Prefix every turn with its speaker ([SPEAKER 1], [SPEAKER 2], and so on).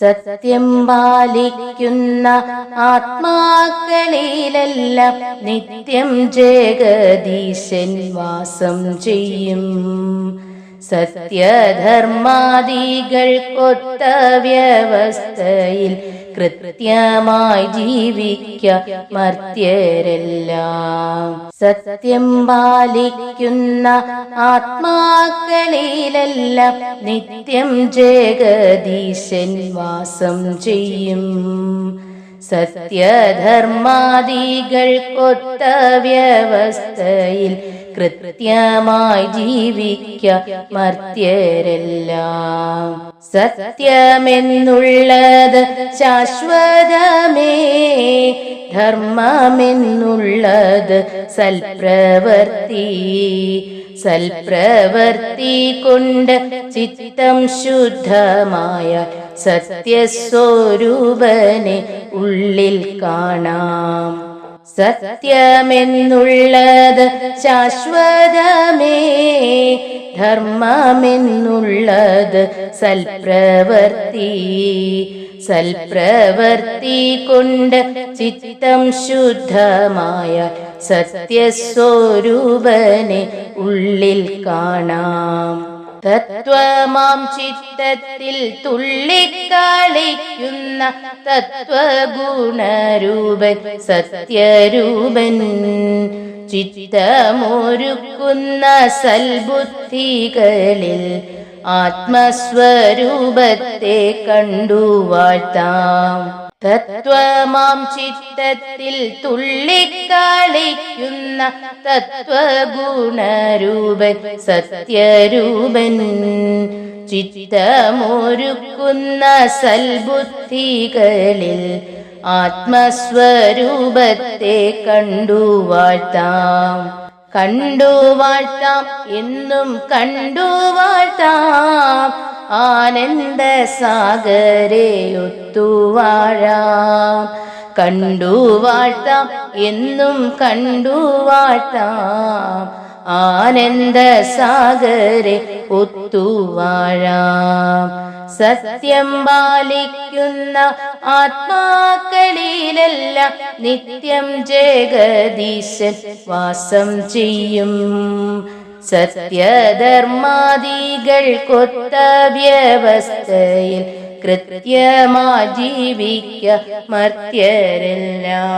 [SPEAKER 1] സത്യം പാലിക്കുന്ന ആത്മാക്കളിലെല്ലാം നിത്യം ജഗദീശൻ വാസം ചെയ്യും. സത്യധർമാദികൾക്കൊത്ത വ്യവസ്ഥയിൽ കൃത്യമായി ജീവിക്ക മർത്യരെല്ലാം. സത്യം പാലിക്കുന്ന ആത്മാക്കളിലെല്ലാം നിത്യം ജഗദീശൻ വാസം ചെയ്യും. സത്യധർമാദികൾക്കൊത്ത വ്യവസ്ഥയിൽ കൃത്യമായി ജീവിക്ക മർത്യരെല്ലാം. സത്യമെന്നുള്ളത് ശാശ്വതമേ ധർമ്മമെന്നുള്ളത് സൽപ്രവർത്തി. സൽപ്രവർത്തി കൊണ്ട് ചിത്തം ശുദ്ധമായ സത്യസ്വരൂപനെ ഉള്ളിൽ കാണാം. സത്യമെന്നുള്ളത് ശാശ്വതമേ. ധർമ്മമെന്നുള്ളത് സൽപ്രവർത്തി. സൽപ്രവർത്തി കൊണ്ട് ചിത്തം ശുദ്ധമായ സത്യസ്വരൂപനെ ഉള്ളിൽ കാണാം. തത്വമാം ചിത്തത്തിൽ തുള്ളിക്കളിക്കുന്ന തത്വഗുണരൂപൻ സത്യരൂപൻ. ചിത്തമൊരുക്കുന്ന സൽബുദ്ധികളിൽ ആത്മസ്വരൂപത്തെ കണ്ടു വാഴ്ത്താം. തത്വമാം ചിത്തത്തിൽ തുള്ളിക്കളിക്കുന്ന തത്വഗുണരൂപൻ സത്യരൂപൻ. ചിത്തമൊരുക്കുന്ന സൽബുദ്ധികളിൽ ആത്മസ്വരൂപത്തെ കണ്ടു വാഴ്ത്താം. കണ്ടു വാഴ്ത്താം എന്നും കണ്ടു വാഴ്ത്താം. ആനന്ദ സാഗരെ ഒത്തുവാഴാം കണ്ടു വാഴ്ത്താം എന്നും കണ്ടു വാഴ്ത്താം. ആനന്ദ സാഗരെ ഒത്തുവാഴാം. സത്യം പാലിക്കുന്ന ആത്മാക്കളിലല്ല നിത്യം ജഗദീശൻ വാസം ചെയ്യും. സത്യധർമാദികൾ കൊത്ത വ്യവസ്ഥയിൽ കൃത്യമാ ജീവിക്ക മർത്യരെല്ലാം.